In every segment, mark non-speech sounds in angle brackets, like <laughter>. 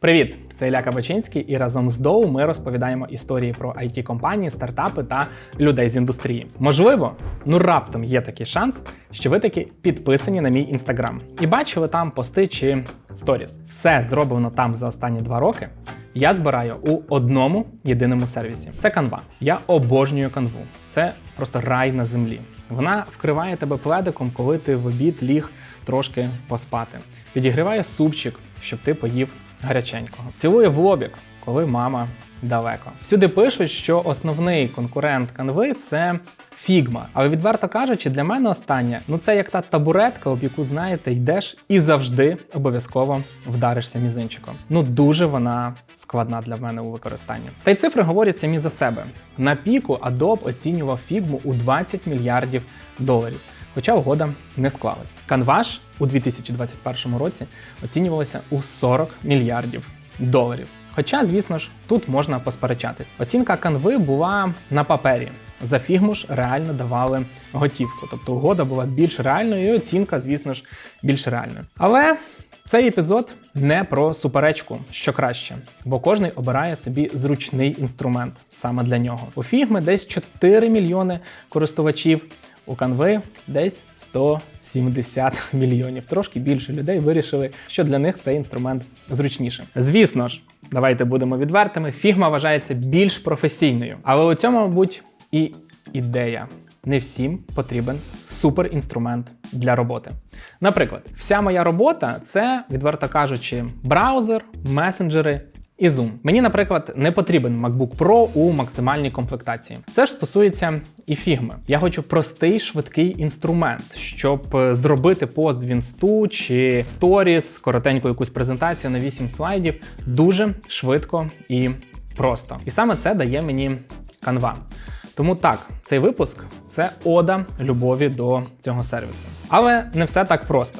Привіт! Це Ілля Кабачинський, і разом з Доу ми розповідаємо історії про it компанії стартапи та людей з індустрії. Можливо, ну раптом є такий шанс, що ви таки підписані на мій інстаграм і бачили там пости чи сторіс. Все зроблено там за останні два роки. Я збираю у одному єдиному сервісі. Це канва. Я обожнюю канву. Це просто рай на землі. Вона вкриває тебе пледиком, коли ти в обід ліг трошки поспати. Підігріває супчик, щоб ти поїв гаряченького. Цілує в лобік, коли мама далеко. Всюди пишуть, що основний конкурент канви це Фігма. Але відверто кажучи, для мене остання ну це як та табуретка, об яку знаєте, йдеш і завжди обов'язково вдаришся мізинчиком. Ну дуже вона складна для мене у використанні. Та й цифри говорять самі за себе. На піку Adobe оцінював фігму у 20 мільярдів доларів. Хоча угода не склалась. Canva у 2021 році оцінювалася у 40 мільярдів доларів. Хоча, звісно ж, тут можна посперечатись. Оцінка канви була на папері. За фігму ж реально давали готівку. Тобто угода була більш реальною, і оцінка, звісно ж, більш реальною. Але цей епізод не про суперечку, що краще, бо кожний обирає собі зручний інструмент саме для нього. У фігми десь 4 мільйони користувачів, у канви десь 170 <laughs> мільйонів. Трошки більше людей вирішили, що для них цей інструмент зручніше. Звісно ж, давайте будемо відвертими. Фігма вважається більш професійною, але у цьому, мабуть, і ідея. Не всім потрібен суперінструмент для роботи. Наприклад, вся моя робота це, відверто кажучи, браузер, месенджери і Zoom. Мені, наприклад, не потрібен MacBook Pro у максимальній комплектації. Це ж стосується і фігми. Я хочу простий швидкий інструмент, щоб е, зробити пост в інсту чи сторіс, коротеньку якусь презентацію на 8 слайдів дуже швидко і просто. І саме це дає мені Canva. Тому так, цей випуск це ода любові до цього сервісу. Але не все так просто.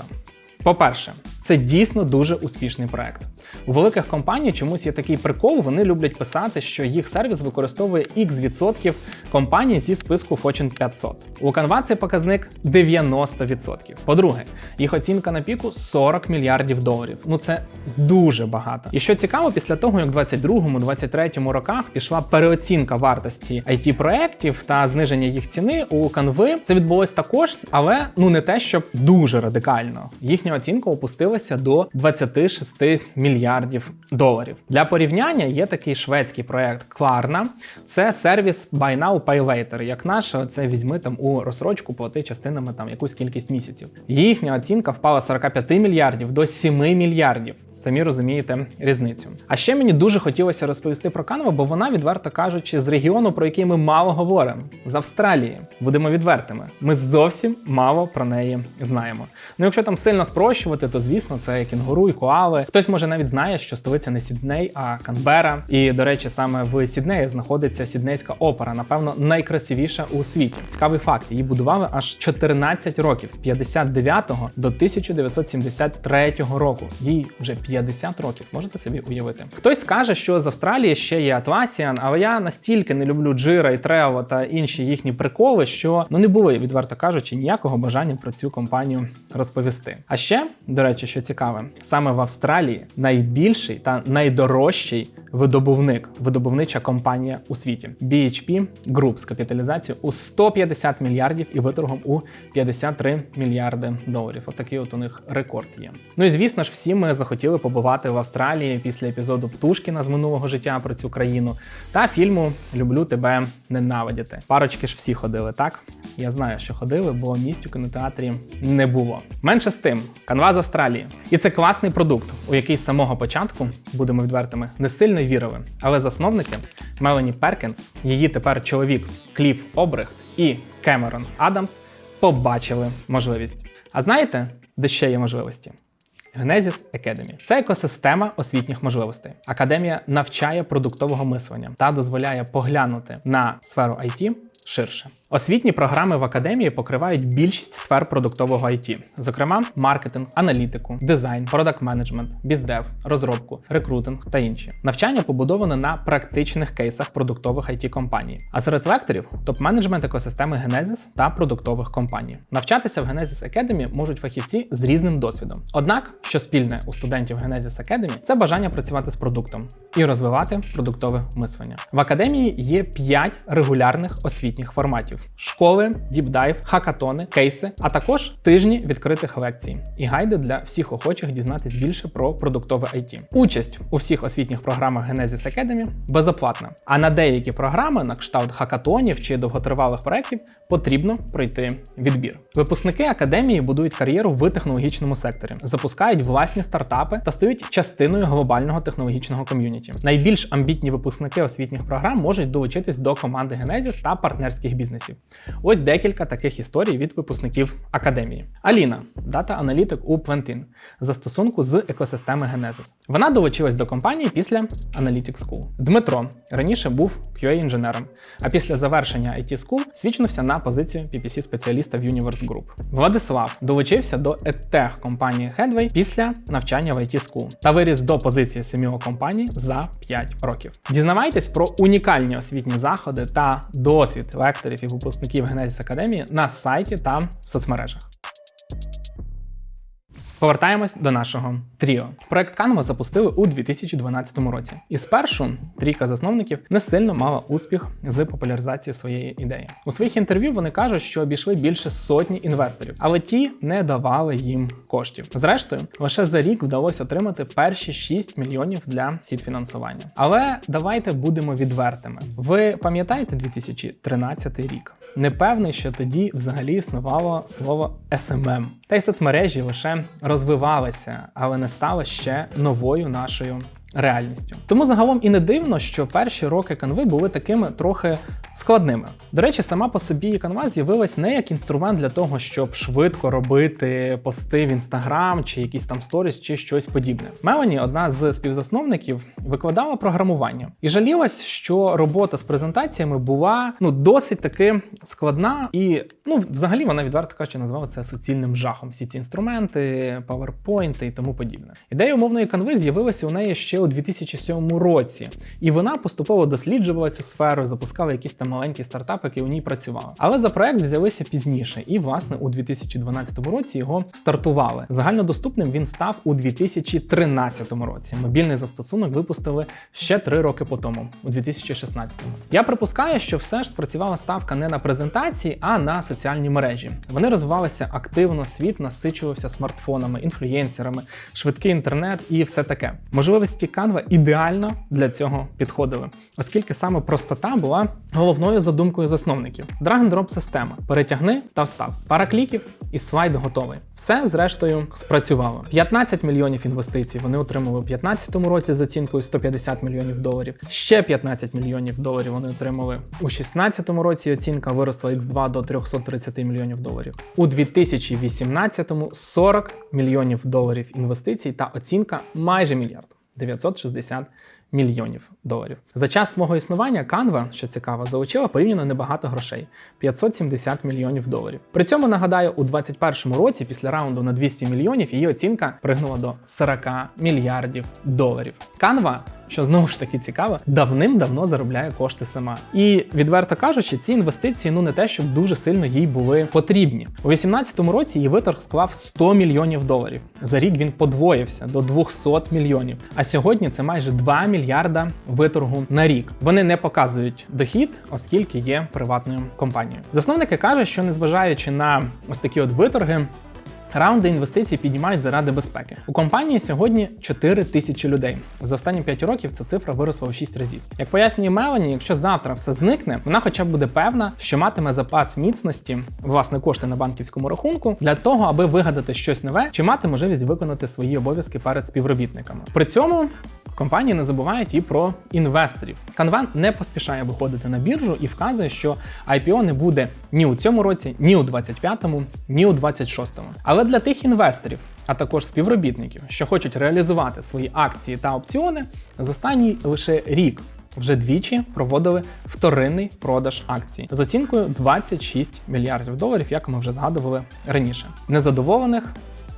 По-перше, це дійсно дуже успішний проект. У великих компаній чомусь є такий прикол, вони люблять писати, що їх сервіс використовує X відсотків компаній зі списку Fortune 500. У Canva цей показник 90%. По-друге, їх оцінка на піку 40 мільярдів доларів. Ну це дуже багато. І що цікаво, після того, як в 22-23 роках пішла переоцінка вартості it проєктів та зниження їх ціни у Canva, це відбулось також, але ну не те, щоб дуже радикально. Їхня оцінка опустилася до 26 мільярдів доларів. Для порівняння є такий шведський проект Klarna. Це сервіс Buy Now, Pay Later. Як наша, це візьми там у розсрочку, плати частинами там якусь кількість місяців. Їхня оцінка впала з 45 мільярдів до 7 мільярдів. Самі розумієте різницю. А ще мені дуже хотілося розповісти про Canva, бо вона, відверто кажучи, з регіону, про який ми мало говоримо, з Австралії. Будемо відвертими. Ми зовсім мало про неї знаємо. Ну, якщо там сильно спрощувати, то звісно це кінгуру і коали. Хтось може навіть знає, що столиця не Сідней, а Канбера. І до речі, саме в Сіднеї знаходиться Сіднейська опера, напевно, найкрасивіша у світі. Цікавий факт: її будували аж 14 років з 59 до 1973 року. Їй вже 50 років, можете собі уявити. Хтось скаже, що з Австралії ще є Atlassian, але я настільки не люблю Jira і Trello та інші їхні приколи, що ну не було, відверто кажучи, ніякого бажання про цю компанію розповісти. А ще, до речі, що цікаве, саме в Австралії найбільший та найдорожчий видобувник, видобувнича компанія у світі BHP Group з капіталізацією у 150 мільярдів і виторгом у 53 мільярди доларів. Отакий от у них рекорд є. Ну і звісно ж, всі ми захотіли побувати в Австралії після епізоду Птушкіна з минулого життя про цю країну та фільму Люблю тебе ненавидіти. Парочки ж всі ходили, так? Я знаю, що ходили, бо місць у кінотеатрі не було. Менше з тим, канва з Австралії. І це класний продукт, у який з самого початку, будемо відвертими, не сильно вірили. Але засновники Мелані Перкінс, її тепер чоловік Кліф Обрехт і Кемерон Адамс побачили можливість. А знаєте, де ще є можливості? Genesis Academy – це екосистема освітніх можливостей. Академія навчає продуктового мислення та дозволяє поглянути на сферу IT ширше. Освітні програми в академії покривають більшість сфер продуктового IT, зокрема маркетинг, аналітику, дизайн, продакт менеджмент, біздев, розробку, рекрутинг та інші. Навчання побудоване на практичних кейсах продуктових it компаній. А серед лекторів топ-менеджмент екосистеми Genesis та продуктових компаній. Навчатися в Genesis Academy можуть фахівці з різним досвідом. Однак, що спільне у студентів Genesis Academy, це бажання працювати з продуктом і розвивати продуктове мислення. В академії є 5 регулярних освітніх форматів: школи, діпдайв, хакатони, кейси, а також тижні відкритих лекцій і гайди для всіх охочих дізнатись більше про продуктове IT. Участь у всіх освітніх програмах Genesis Academy безоплатна. А на деякі програми, на кшталт хакатонів чи довготривалих проєктів, потрібно пройти відбір. Випускники академії будують кар'єру в технологічному секторі, запускають власні стартапи та стають частиною глобального технологічного ком'юніті. Найбільш амбітні випускники освітніх програм можуть долучитись до команди Genesis та партнерських бізнесів. Ось декілька таких історій від випускників академії. Аліна, дата-аналітик у Plantin, застосунку з екосистеми Genesis. Вона долучилась до компанії після Analytics School. Дмитро раніше був QA-інженером, а після завершення IT School свідчився на позицію PPC-спеціаліста в Universe Group. Владислав долучився до EdTech компанії Headway після навчання в IT School та виріс до позиції SMO компаній за 5 років. Дізнавайтесь про унікальні освітні заходи та досвід лекторів і випускників Genesis Академії на сайті та в соцмережах. Повертаємось до нашого тріо. Проект Canva запустили у 2012 році, і спершу трійка засновників не сильно мала успіх з популяризації своєї ідеї. У своїх інтерв'ю вони кажуть, що обійшли більше сотні інвесторів, але ті не давали їм коштів. Зрештою, лише за рік вдалося отримати перші 6 мільйонів для сід фінансування. Але давайте будемо відвертими. Ви пам'ятаєте 2013 рік? Не певний, що тоді взагалі існувало слово SMM. Та й соцмережі лише розвивалися, але не стали ще новою нашою реальністю. Тому загалом і не дивно, що перші роки канви були такими трохи складними. До речі, сама по собі канва з'явилась не як інструмент для того, щоб швидко робити пости в інстаграм чи якісь там сторіс, чи щось подібне. Мелані, одна з співзасновників, викладала програмування і жалілась, що робота з презентаціями була ну досить таки складна, і ну взагалі вона відверто кажучи, назвала це суцільним жахом. Всі ці інструменти, PowerPoint і тому подібне. Ідея умовної канви з'явилася у неї ще у 2007 році, і вона поступово досліджувала цю сферу, запускала якісь там маленькі стартапи, які у ній працювали. Але за проект взялися пізніше, і власне у 2012 році його стартували. Загальнодоступним він став у 2013 році. Мобільний застосунок випустили ще три роки по тому, у 2016. Я припускаю, що все ж спрацювала ставка не на презентації, а на соціальні мережі. Вони розвивалися активно, світ насичувався смартфонами, інфлюєнсерами, швидкий інтернет і все таке. Можливості Canva ідеально для цього підходили, оскільки саме простота була головною задумкою засновників. Drag-and-drop система. Перетягни та встав. Пара кліків і слайд готовий. Все, зрештою, спрацювало. 15 мільйонів інвестицій вони отримали у 2015 році з оцінкою 150 мільйонів доларів. Ще 15 мільйонів доларів вони отримали у 2016 році. Оцінка виросла X2 до 330 мільйонів доларів. У 2018-му 40 мільйонів доларів інвестицій та оцінка майже мільярд 960 мільйонів доларів. За час свого існування Canva, що цікаво, залучила порівняно небагато грошей 570 мільйонів доларів. При цьому нагадаю, у 2021 році, після раунду на 200 мільйонів, її оцінка пригнула до 40 мільярдів доларів. Canva що знову ж таки цікаво, давним-давно заробляє кошти сама. І відверто кажучи, ці інвестиції ну не те, щоб дуже сильно їй були потрібні. У 2018 році її виторг склав 100 мільйонів доларів. За рік він подвоївся до 200 мільйонів. А сьогодні це майже 2 мільярда виторгу на рік. Вони не показують дохід, оскільки є приватною компанією. Засновники кажуть, що незважаючи на ось такі от виторги. Раунди інвестицій піднімають заради безпеки. У компанії сьогодні 4 тисячі людей. За останні 5 років ця цифра виросла у 6 разів. Як пояснює Мелані, якщо завтра все зникне, вона хоча б буде певна, що матиме запас міцності, власне, кошти на банківському рахунку, для того, аби вигадати щось нове чи мати можливість виконати свої обов'язки перед співробітниками. При цьому Компанії не забувають і про інвесторів. Canvan не поспішає виходити на біржу і вказує, що IPO не буде ні у цьому році, ні у 25-му, ні у 26-му. Але для тих інвесторів, а також співробітників, що хочуть реалізувати свої акції та опціони, за останній лише рік вже двічі проводили вторинний продаж акцій з оцінкою 26 мільярдів доларів, як ми вже згадували раніше. Незадоволених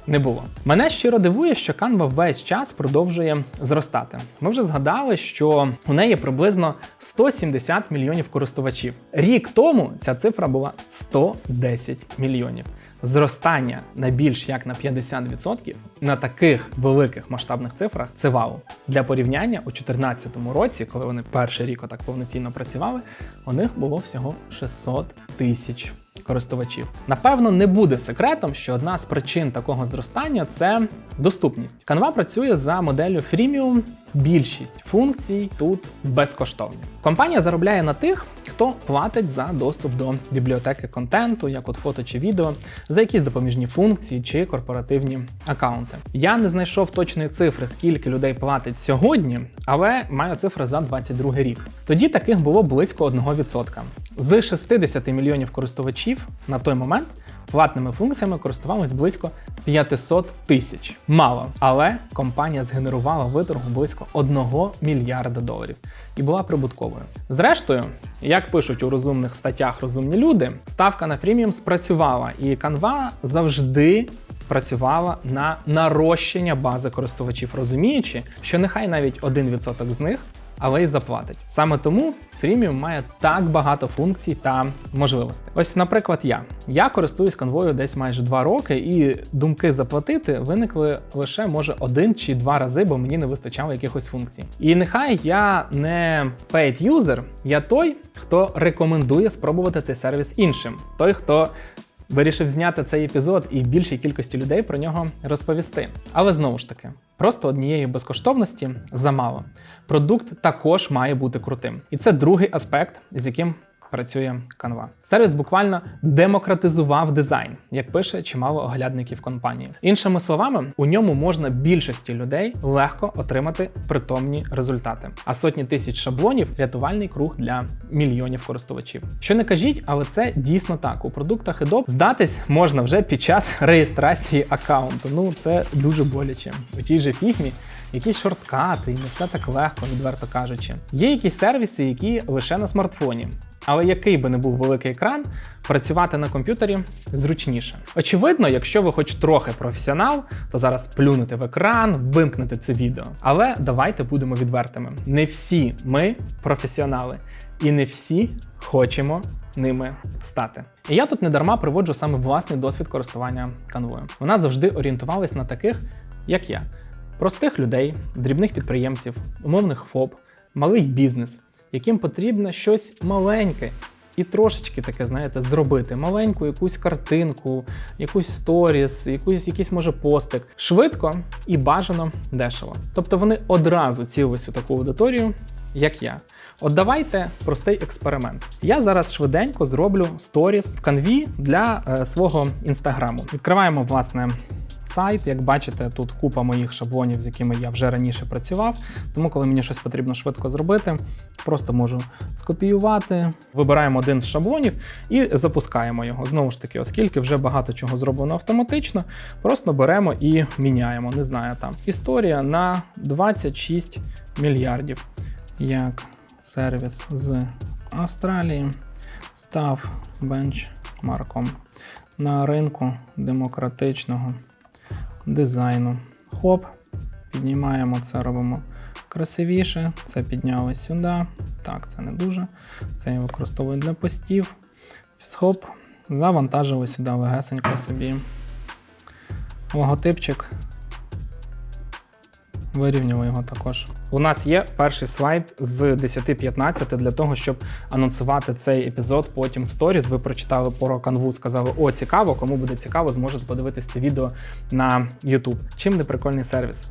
не було. Мене щиро дивує, що Canva весь час продовжує зростати. Ми вже згадали, що у неї приблизно 170 мільйонів користувачів. Рік тому ця цифра була 110 мільйонів. Зростання на більш як на 50% на таких великих масштабних цифрах це вау. Для порівняння у 2014 році, коли вони перший рік отак повноцінно працювали, у них було всього 600 тисяч користувачів. Напевно, не буде секретом, що одна з причин такого зростання це доступність. Canva працює за моделлю Freemium. Більшість функцій тут безкоштовні. Компанія заробляє на тих, хто платить за доступ до бібліотеки контенту, як от фото чи відео, за якісь допоміжні функції чи корпоративні акаунти. Я не знайшов точної цифри, скільки людей платить сьогодні, але маю цифри за 22 рік. Тоді таких було близько 1%. З 60 мільйонів користувачів на той момент платними функціями користувалось близько 500 тисяч. Мало, але компанія згенерувала виторгу близько 1 мільярда доларів і була прибутковою. Зрештою, як пишуть у розумних статтях розумні люди, ставка на преміум спрацювала, і Canva завжди. Працювала на нарощення бази користувачів, розуміючи, що нехай навіть 1% з них, але й заплатить. Саме тому Freemium має так багато функцій та можливостей. Ось, наприклад, я. Я користуюсь конвою десь майже два роки, і думки заплатити виникли лише може один чи два рази, бо мені не вистачало якихось функцій. І нехай я не paid user, я той, хто рекомендує спробувати цей сервіс іншим, той, хто. Вирішив зняти цей епізод і більшій кількості людей про нього розповісти. Але знову ж таки, просто однієї безкоштовності замало. Продукт також має бути крутим. І це другий аспект, з яким працює Canva. Сервіс буквально демократизував дизайн, як пише чимало оглядників компанії. Іншими словами, у ньому можна більшості людей легко отримати притомні результати. А сотні тисяч шаблонів рятувальний круг для мільйонів користувачів. Що не кажіть, але це дійсно так. У продуктах Adobe здатись можна вже під час реєстрації аккаунту. Ну це дуже боляче. У тій же фігмі якісь шорткати, і не все так легко, відверто кажучи. Є якісь сервіси, які лише на смартфоні. Але який би не був великий екран, працювати на комп'ютері зручніше. Очевидно, якщо ви хоч трохи професіонал, то зараз плюнете в екран, вимкнете це відео. Але давайте будемо відвертими. Не всі ми професіонали, і не всі хочемо ними стати. І я тут не дарма приводжу саме власний досвід користування канвою. Вона завжди орієнтувалась на таких, як я, простих людей, дрібних підприємців, умовних ФОП, малий бізнес яким потрібно щось маленьке і трошечки таке, знаєте, зробити. Маленьку якусь картинку, якусь сторіс, якусь, якийсь може постик. Швидко і бажано дешево. Тобто вони одразу цілились у таку аудиторію, як я. От давайте простий експеримент. Я зараз швиденько зроблю сторіс в канві для е, свого інстаграму. Відкриваємо, власне, сайт. Як бачите, тут купа моїх шаблонів, з якими я вже раніше працював. Тому, коли мені щось потрібно швидко зробити, просто можу скопіювати, вибираємо один з шаблонів і запускаємо його. Знову ж таки, оскільки вже багато чого зроблено автоматично, просто беремо і міняємо. Не знаю, там історія на 26 мільярдів. Як сервіс з Австралії став бенчмарком на ринку демократичного дизайну. Хоп, піднімаємо це, робимо красивіше. Це підняли сюди. Так, це не дуже. Це я використовую для постів. Хоп, завантажили сюди легесенько собі. Логотипчик. Вирівнюємо його також. У нас є перший слайд з 10-15 для того, щоб анонсувати цей епізод потім в сторіс. Ви прочитали про канву, сказали, о, цікаво, кому буде цікаво, зможете подивитися це відео на YouTube. Чим не прикольний сервіс?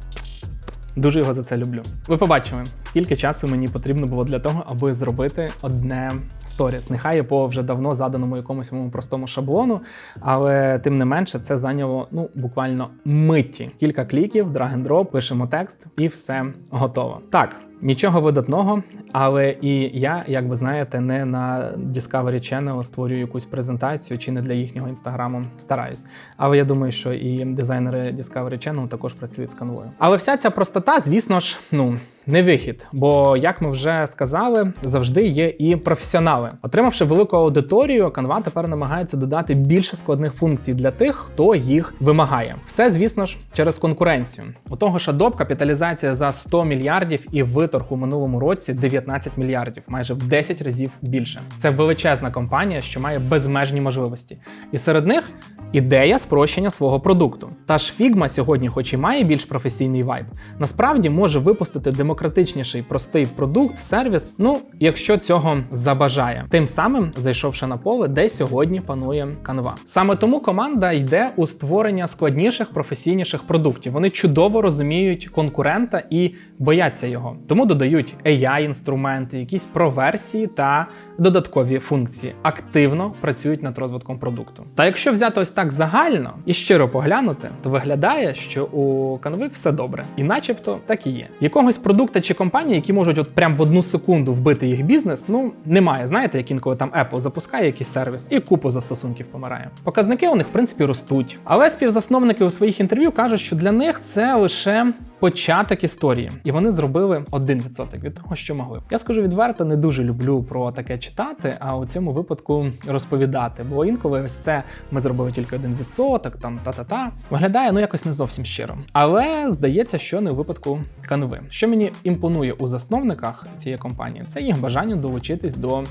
Дуже його за це люблю. Ви побачили, скільки часу мені потрібно було для того, аби зробити одне сторіс. Нехай я по вже давно заданому якомусь моєму простому шаблону, але тим не менше це зайняло ну буквально миті. Кілька кліків, drop, пишемо текст і все готово. Так. Нічого видатного, але і я, як ви знаєте, не на Discovery Channel створюю якусь презентацію чи не для їхнього інстаграму стараюсь. Але я думаю, що і дизайнери Discovery Channel також працюють з канвою. Але вся ця простота, звісно ж, ну не вихід, бо як ми вже сказали, завжди є і професіонали. Отримавши велику аудиторію, Canva тепер намагається додати більше складних функцій для тих, хто їх вимагає. Все, звісно ж, через конкуренцію. У того ж Adobe капіталізація за 100 мільярдів і виторг у минулому році 19 мільярдів, майже в 10 разів більше. Це величезна компанія, що має безмежні можливості. І серед них ідея спрощення свого продукту. Та ж Figma сьогодні, хоч і має більш професійний вайб, насправді може випустити демократичніший простий продукт, сервіс, ну якщо цього забажає. Тим самим зайшовши на поле, де сьогодні панує канва. Саме тому команда йде у створення складніших професійніших продуктів. Вони чудово розуміють конкурента і бояться його. Тому додають AI-інструменти, якісь проверсії та додаткові функції. Активно працюють над розвитком продукту. Та якщо взяти ось так загально і щиро поглянути, то виглядає, що у Canva все добре, і начебто так і є. Якогось продукта чи компанії, які можуть от прям в одну секунду вбити їх бізнес, ну немає. Знаєте, як інколи там Apple запускає якийсь сервіс і купу застосунків помирає. Показники у них в принципі ростуть. Але співзасновники у своїх інтерв'ю кажуть, що для них це лише початок історії, і вони зробили 1% від того, що могли. Я скажу відверто, не дуже люблю про таке читати, а у цьому випадку розповідати. Бо інколи ось це ми зробили тільки 1%, там та-та-та. Виглядає ну якось не зовсім щиро. Але здається, що не у випадку канви. Що мені імпонує у засновниках цієї компанії, це їх бажання долучитись до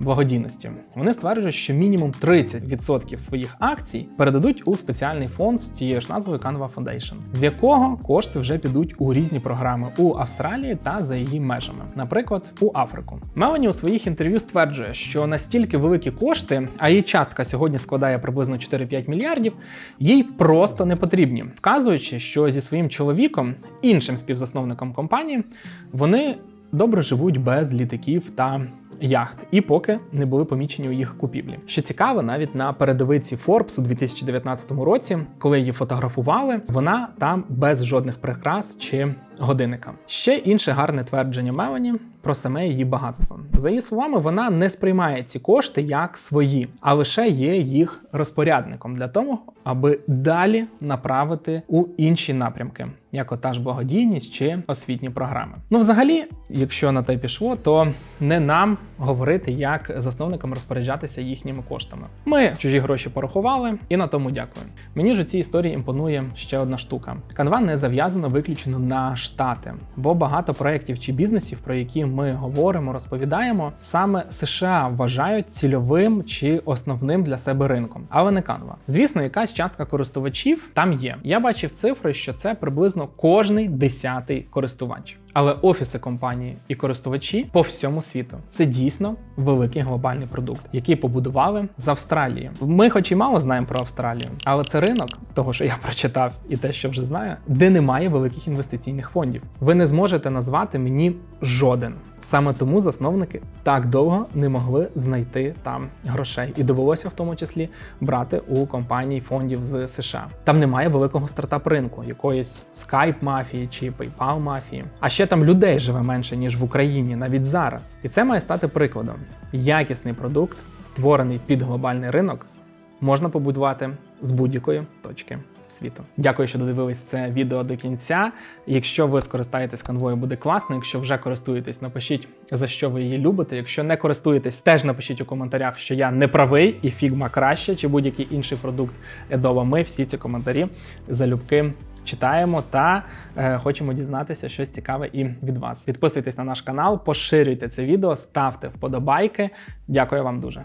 благодійності. Вони стверджують, що мінімум 30% своїх акцій передадуть у спеціальний фонд з тією ж назвою Canva Foundation, з якого кошти вже підуть у різні програми у Австралії та за її межами, наприклад, у Африку. Мелані у своїх інтерв'ю стверджує, що настільки великі кошти, а її частка сьогодні складає приблизно 4-5 мільярдів, їй просто не потрібні, вказуючи, що зі своїм чоловіком, іншим співзасновником компанії, вони добре живуть без літаків та яхт, і поки не були помічені у їх купівлі. Що цікаво, навіть на передовиці Forbes у 2019 році, коли її фотографували, вона там без жодних прикрас чи годинника. Ще інше гарне твердження Мелані про саме її багатство. За її словами, вона не сприймає ці кошти як свої, а лише є їх розпорядником для того, аби далі направити у інші напрямки, як ота ж благодійність чи освітні програми. Ну, взагалі, якщо на те пішло, то не нам говорити, як засновникам розпоряджатися їхніми коштами. Ми чужі гроші порахували, і на тому дякую. Мені ж у цій історії імпонує ще одна штука: Canva не зав'язано виключено на штати, бо багато проєктів чи бізнесів, про які ми говоримо, розповідаємо, саме США вважають цільовим чи основним для себе ринком, але не Canva. Звісно, якась частка користувачів там є. Я бачив цифри, що це приблизно кожний десятий користувач. Але офіси компанії і користувачі по всьому світу це дійсно великий глобальний продукт, який побудували з Австралії. Ми, хоч і мало знаємо про Австралію, але це ринок з того, що я <laughs> прочитав, і те, що вже знаю, де немає великих інвестиційних фондів. Ви не зможете назвати мені жоден. Саме тому засновники так довго не могли знайти там грошей, і довелося в тому числі брати у компаній фондів з США. Там немає великого стартап ринку, якоїсь Skype мафії чи PayPal мафії. А ще там людей живе менше ніж в Україні навіть зараз. І це має стати прикладом. Якісний продукт, створений під глобальний ринок, можна побудувати з будь-якої точки світу. Дякую, що додивились це відео до кінця. Якщо ви скористаєтесь канвою, буде класно. Якщо вже користуєтесь, напишіть за що ви її любите. Якщо не користуєтесь, теж напишіть у коментарях, що я не правий і Figma краще, чи будь-який інший продукт Adobe. Ми всі ці коментарі залюбки. Читаємо та е, хочемо дізнатися щось цікаве і від вас. Підписуйтесь на наш канал, поширюйте це відео, ставте вподобайки. Дякую вам дуже.